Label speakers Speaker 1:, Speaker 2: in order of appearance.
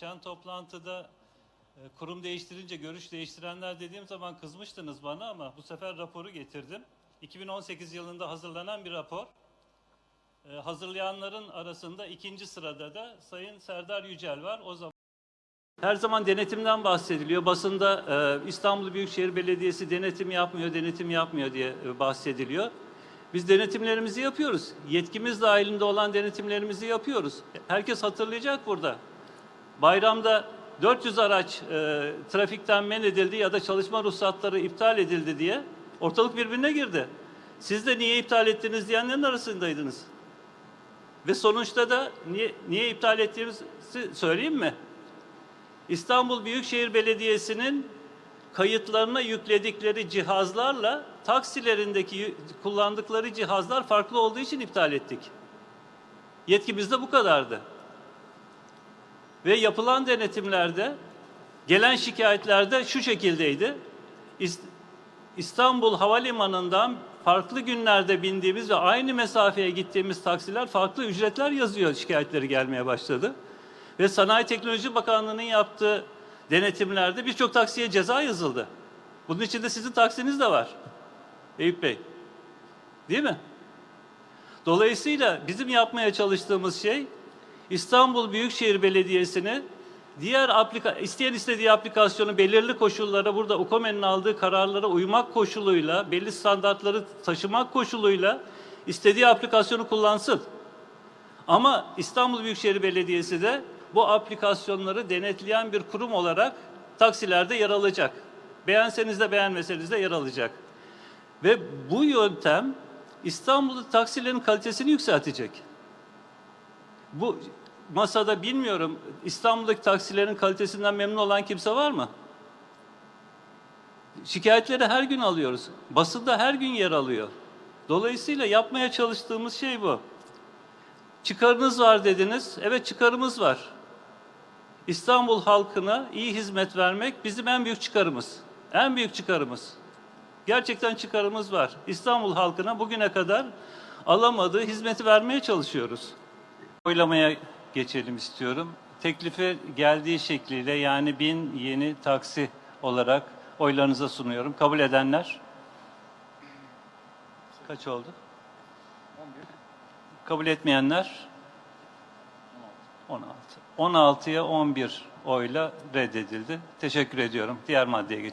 Speaker 1: Geçen toplantıda e, kurum değiştirince görüş değiştirenler dediğim zaman kızmıştınız bana ama bu sefer raporu getirdim. 2018 yılında hazırlanan bir rapor. E, Hazırlayanların arasında ikinci sırada da Sayın Serdar Yücel var. O zaman her zaman denetimden bahsediliyor. Basında e, İstanbul Büyükşehir Belediyesi denetim yapmıyor, denetim yapmıyor diye e, bahsediliyor. Biz denetimlerimizi yapıyoruz. Yetkimiz dahilinde olan denetimlerimizi yapıyoruz. Herkes hatırlayacak burada. Bayramda 400 araç e, trafikten men edildi ya da çalışma ruhsatları iptal edildi diye ortalık birbirine girdi. Siz de niye iptal ettiniz diyenlerin arasındaydınız. Ve sonuçta da niye, niye iptal ettiğimizi söyleyeyim mi? İstanbul Büyükşehir Belediyesi'nin kayıtlarına yükledikleri cihazlarla taksilerindeki kullandıkları cihazlar farklı olduğu için iptal ettik. Yetkimiz de bu kadardı. Ve yapılan denetimlerde gelen şikayetlerde şu şekildeydi. İst- İstanbul Havalimanı'ndan farklı günlerde bindiğimiz ve aynı mesafeye gittiğimiz taksiler farklı ücretler yazıyor şikayetleri gelmeye başladı. Ve Sanayi Teknoloji Bakanlığı'nın yaptığı denetimlerde birçok taksiye ceza yazıldı. Bunun içinde sizin taksiniz de var. Eyüp Bey. Değil mi? Dolayısıyla bizim yapmaya çalıştığımız şey İstanbul Büyükşehir Belediyesi'ni diğer aplika isteyen istediği aplikasyonu belirli koşullara burada UKOME'nin aldığı kararlara uymak koşuluyla, belli standartları taşımak koşuluyla istediği aplikasyonu kullansın. Ama İstanbul Büyükşehir Belediyesi de bu aplikasyonları denetleyen bir kurum olarak taksilerde yer alacak. Beğenseniz de beğenmeseniz de yer alacak. Ve bu yöntem İstanbul'da taksilerin kalitesini yükseltecek. Bu masada bilmiyorum İstanbul'daki taksilerin kalitesinden memnun olan kimse var mı? Şikayetleri her gün alıyoruz. Basında her gün yer alıyor. Dolayısıyla yapmaya çalıştığımız şey bu. Çıkarınız var dediniz. Evet çıkarımız var. İstanbul halkına iyi hizmet vermek bizim en büyük çıkarımız. En büyük çıkarımız. Gerçekten çıkarımız var. İstanbul halkına bugüne kadar alamadığı hizmeti vermeye çalışıyoruz. Oylamaya geçelim istiyorum. Teklife geldiği şekliyle yani bin yeni taksi olarak oylarınıza sunuyorum. Kabul edenler? Kaç oldu? 11. Kabul etmeyenler? 16. 16'ya 11 oyla reddedildi. Teşekkür ediyorum. Diğer maddeye geçelim.